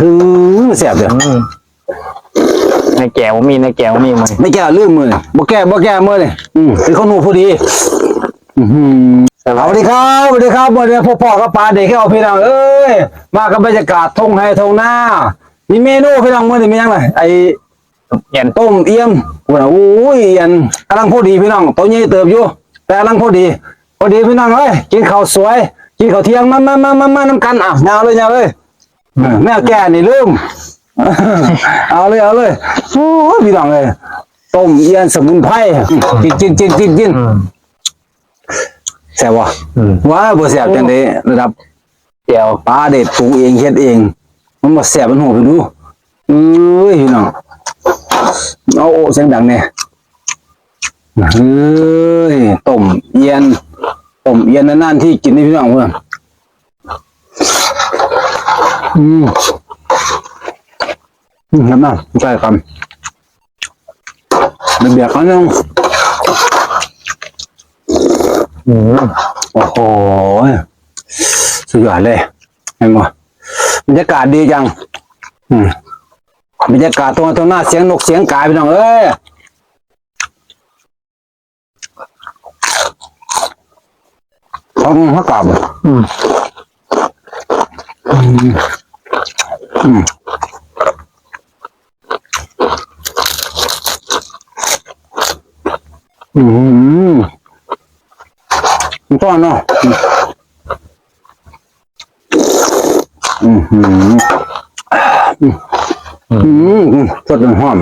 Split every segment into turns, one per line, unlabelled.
คือแซ่บเด้อ
อืมในแก้วมีในแก้วมีมั้ย
ไม่แก้ลืมมือเลยบ่แก้บ่แก้มือเลยอืมคือเขาหนูผู้ดีอือหือสวัสดีครับสวัสดีครับวันนี้พ่อพ่อกับปลาเด็กให้เอาพี่น้องเอ้ยมากับบรรยากาศทงไฮทงหน้ามีเมนูพี่น้องมื้อนี้มีหยังไงไอ้
เย็น
ต้มเอี่ยมโอ้โหอุ้ยเอี่ยนกำลังพอดีพี่น้องตัวใหญ่เติบอยู่ แต่กำลังพอดีพอดีพี่น้องเอ้ยกินข้าวสวย กินข้าวเที่ยงมามามามามาน้ำกันอะยาวเลยยาวเลย เออแม่แก่นี่ลืมเอาเลยเอาเลยโอ้ยพี่น้องเลยต้มเอี่ยนสมุนไพรกินกินกินกินกิน
อืม
แซ่บวะ
อืม
ว้าบ่แซ่บจังได๋ระดับ
แก้ว
ปลาเด็ดปรุงเองเฮ็ดเอง มันบ่แซ่บมันโหไปดูเอ้ยพี่น้องเอาโอ้เสียงดังแน่เฮ้ยต้มเอียนต้มเอียนนานๆที่กินนี่พี่น้องเพิ่น อืมอืมครับน้าใช่ครับเบียกๆกันนึง
อืม
โอ้โหสุดยอดเลยเห็นไหมบรรยากาศดีจัง อืมบรรยากาศตรงตรงหน้าเสียงนกเสียงกาพี่น้องเอ้ยเขาเขากลับอื
ม
อืมอืมมันต้อนเนาะอืมอืมอืมอืมอืมสดหอม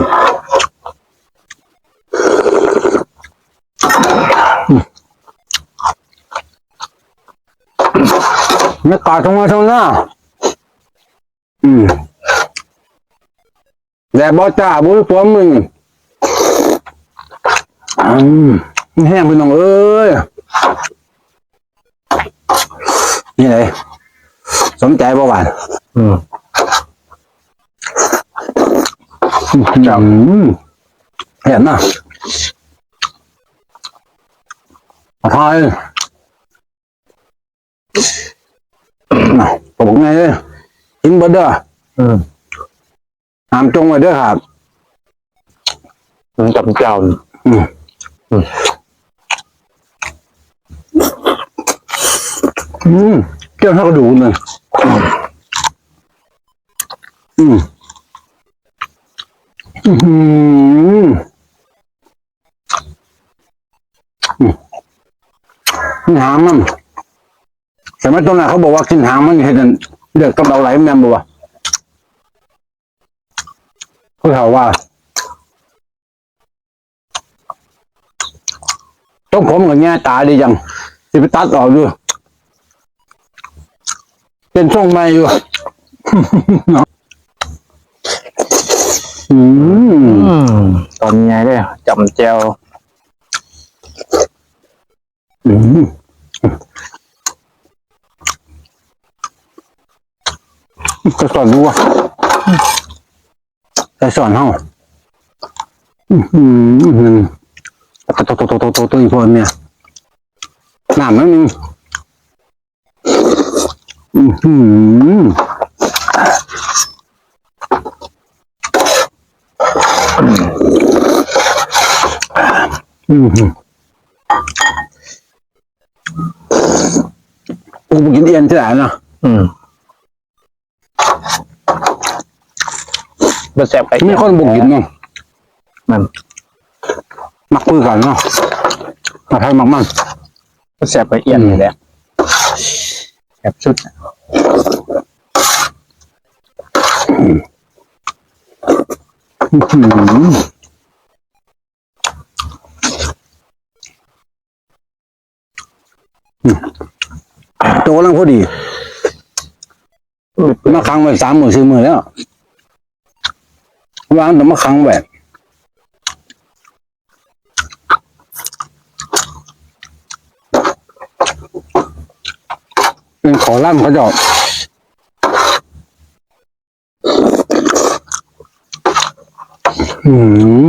บรรยากาศตรงมาตรงหน้า อืมแต่บอจ่าบุญตัวมึงอืมแห้งพี่น้องเอ้ยนี่เลยสนใจบ่หวาน
อืม
จับเห็นนะมาทายน่ะบอกไงเลย กินเบดเด้อ
อืม
หามจงไว้เด้อครับ
มันกับเจ้า
อืม
อืม
อืมเจ้าเท่ากระดูกเลยอืมอืมอืมอืมนี่หางมันแต่ไม่ตรงนั้นเขาบอกว่ากินหางมันเห็น เดือดกำเดาไหลแม่นบ่วะเขาถามว่าต้องผมกับแง่ตาดีจังสิไปตัดออกดูเป็นช่วงใหม่อยู่อืม
อืมตอนไงเนี่ยจำแจว
อืม จะสอนดูอะจะสอนเฮาอืมอืมโตโตโตโตโตโตโตอีกคนเนี่ยน้ำมันมีอืมอืมอืมอืมกูกินเอียนที่ไหนเนาะ
อืม บ่แซ่บไป
มีคนบุกกินเนาะ
มัน
มักคุยกันเนาะมาไทยมักมัน
บ่แซ่บไปเอียนนี่แหละแซ่บสุด
อื้อหืออืมโตแล้วพอดีมาค้างไว้สามหมื่นสี่หมื่นแล้ว วางแต่มาค้างไว้เป็นขอร่ำเขาจะอืม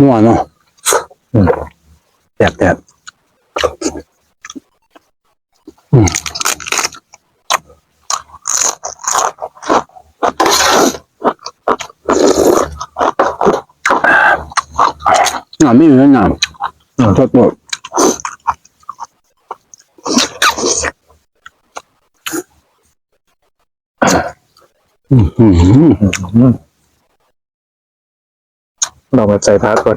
นัวเนาะ
อืม
แตบ บงาไม่เหมือนงานทดหมดอืมอืม
เรามาใส่พักก่อน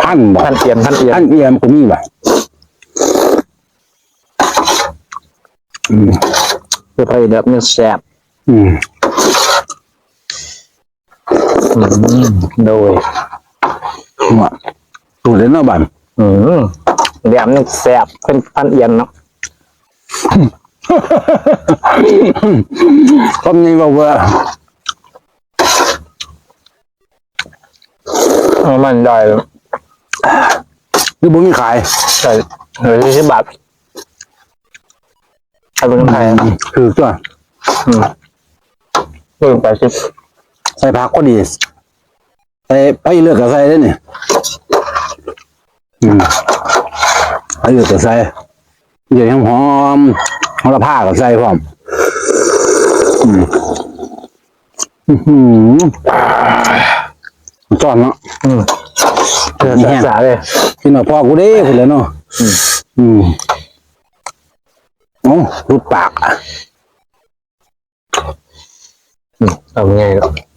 พันบ่
ท่านเอียนท่านเอียน
พันเอียมก็มีบ่อืม
คือไปแบบนี้แซ่บ
อืม
โดย
ว่าตูเล่นเนาะบัน
อืมแบบนี้แซ่บเป็นท่านเอียนเนาะ
ก็มีบอกว่า
เอามันได้เลย
คือบ่มีขาย
ใส่เหลือยี่สิบบาทใช้เป็นไทย
คือตัว
อืมเพิ่มไปสิบ
ใส่ผักก็ดีใส่ไปเลือกก็ใส่ได้เนี่ยอืมไปเลือกก็ใส่เดี๋ยวหอมหอมละผ้าก็ใส่พร้อมอืมอื้อหือจอนเนาะ
อืมเจอสาสาเลย
กินหน่อยพ่อกูเด้คุณแล้วเนาะ
อืม
อืมโอ้รูดปากอะ
อืมเอาไงล่ะ
อื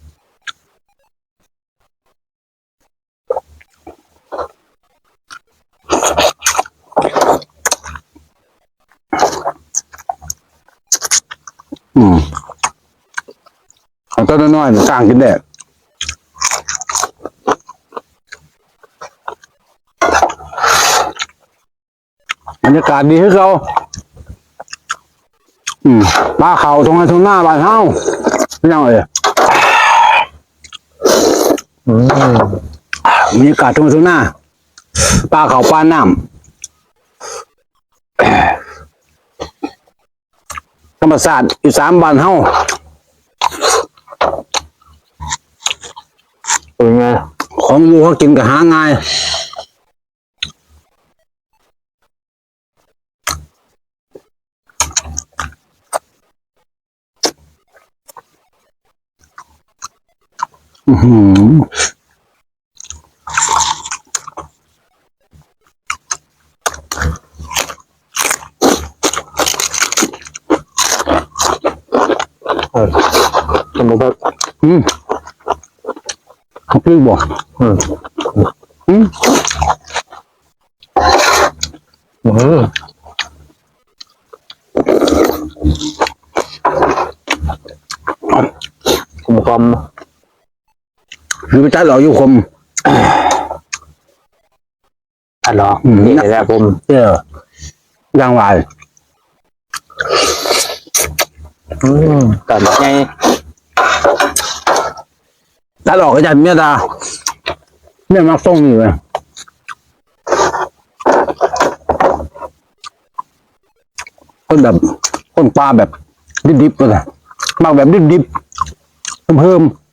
ต้นน้อยๆสร้างกินได้บรรยากาศดีให้เราป้าเขาตรงไหนตรงหน้าบ้านเฮาไม่ยังเอ่ยบรรยากาศตรงไหนตรงหน้าป้าเขาป้าน้ำธรรมศาสตร์อีสามบ้านเฮา
เป็นไง
ของอยู่เขากินก็หาง่ายอือหือ
เออสมมติว่า
อืม พี่บอก
อืม
อืม
อืมคุมความ
หรือไปจัดหลอกอยู่คม
อันหรอ
อืม
นี่แหละผม
เออย่างไร
อืมแต่ไง
จัดหลอกก็จัดเมียตาเมียมักส่งอยู่เลยคนแบบคนปลาแบบดิบๆเลยมักแบบดิบๆเพิ่มๆ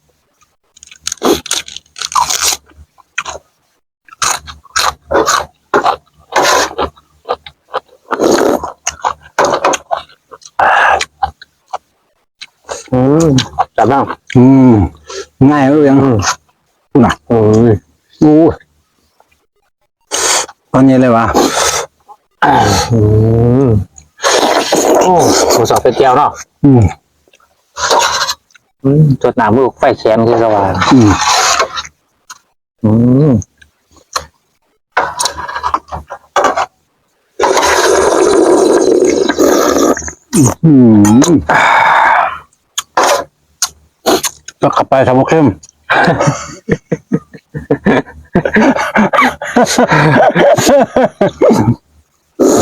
อืมแต่บ้าง
อืม ง่ายเลยยังกูน่ะ
โอ้ย
อู้ตอนนี้เลยวะ
อืมโอ้หมูสอบเป็นแก้วเนาะ
อืม
อืมจดน้ำลูกไฟแขนคือสว่าง
อืม
อืม
อืม ก็ขับไปทำโอเข้ม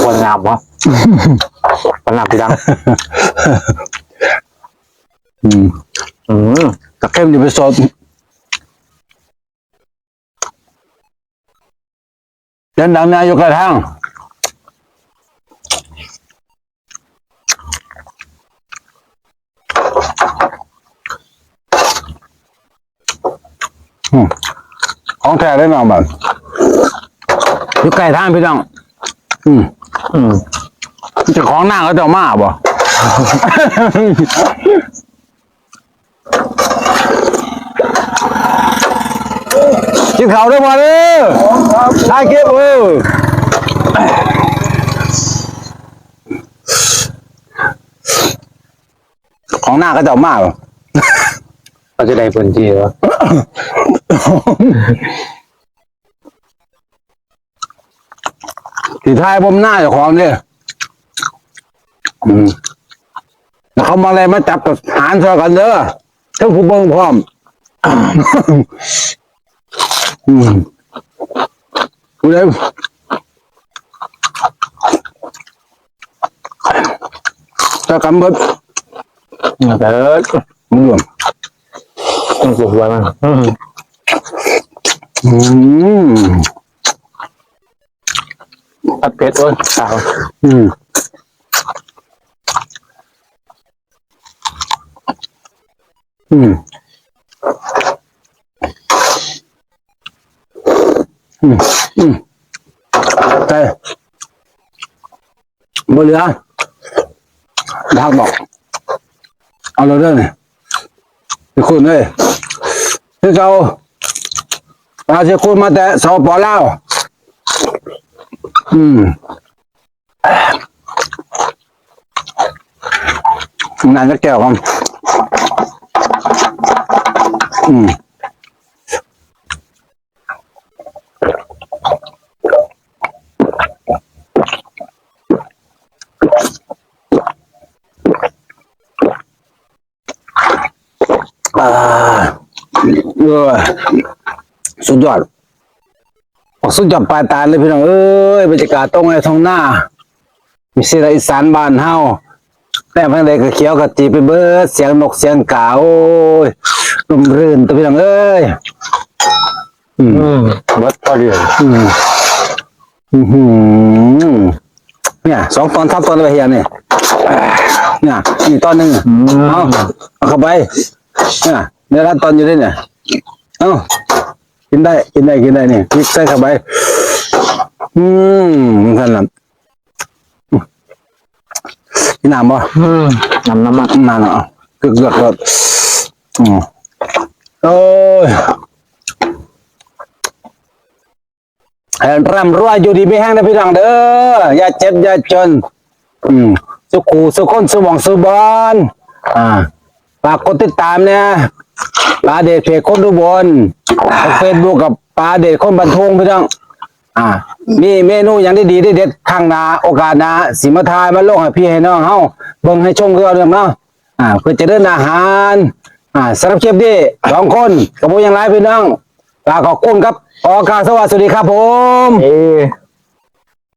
คนงามวะคนงามพี่ดัง
อืม
อืม
ตะเข้มอยู่ไปสดยันดังนายกกระทั่ง ของแท้ได้หน่อยบ้างอยู่ใกล้ทางพี่น้อง อืม
อืม
เจะของหน้าเขาจะเอามาบ่ กินข้าวได้บ่เด้อถ่ายคลิปเออของหน้าก็จะเอามาก
เราจะได้พื้นที่วะ
ที่ท้ายผมหน้าเจ้าของเนี่ยอืมแล้วเขามาอะไรมาจับกับหารซอกันเด้อทั้งผู้เบิ่งพร้อมอืมผู้ใดจะกำเบิด
แต่
มึงรวม
ต้องสุกไว้มั้ง
อืม
ตัดเพชรโอ้ยสาว
อืมอืมอืมอืมแต่บ่เหลือดักบอกเอาเราเรื่องนี่พี่ คุณเลยคือเก่าเราจะคุณมาแต่สปอล่าอืมนานจะแก้วครับอืมอ่าเออ สุดยอดออกสุดยอดปลายตาเลยพี่น้องเอ้ยบรรยากาศตรงไอ้ท้องหน้า มีเสียงอีสานบ้านเฮาแต่พังใดก็เขียวกะจีไปเบิดเสียงนกเสียงกาโอ้ยลมรื่นตัวพี่น้องเอ้ยอืม
อืมวัดพอดี
อืมอือหือเนี่ยสองตอนทับตอนไปเฮียเนี่ยเนี่ยนี่ตอนหนึ่งอะเอาเอาเข้าไป เนี่ยเนื้อรัดตอนอยู่ด้วยเนี่ยเอากินได้กินได้กินได้เนี่ยพริกใส่เข้าไปอืมมันขนาดกินน้ำบ่
อืมน้ำน้ำมัน
นานอะกึกเกือกแบบอืมโอ้ยให้ร่ำรวยอยู่ดีไม่แห้งนะพี่น้องเด้ออย่าเจ็บอย่าจน อืมสุขูสุขคนสุหมองสุบอนอ่า ฝากกดติดตามเนี่ยปลาเดชเพจคนดูบนเฟซบุ๊กกับปลาเดชคนบันทงพี่น้องอ่า มีเมนูอย่างดีๆเด็ดข้างนาโอกาสนาสิมาทายมาโลงให้พี่ให้น้องเฮาเบิ่งให้ชมคือเอาเรื่องเนาะอ่า เพื่อจะเดินอาหารอ่าสำหรับคลิปนี้สองคนกับผมยังไรพี่น้องฝากขอบคุณครับออกาสวัสดีครับผม
เอ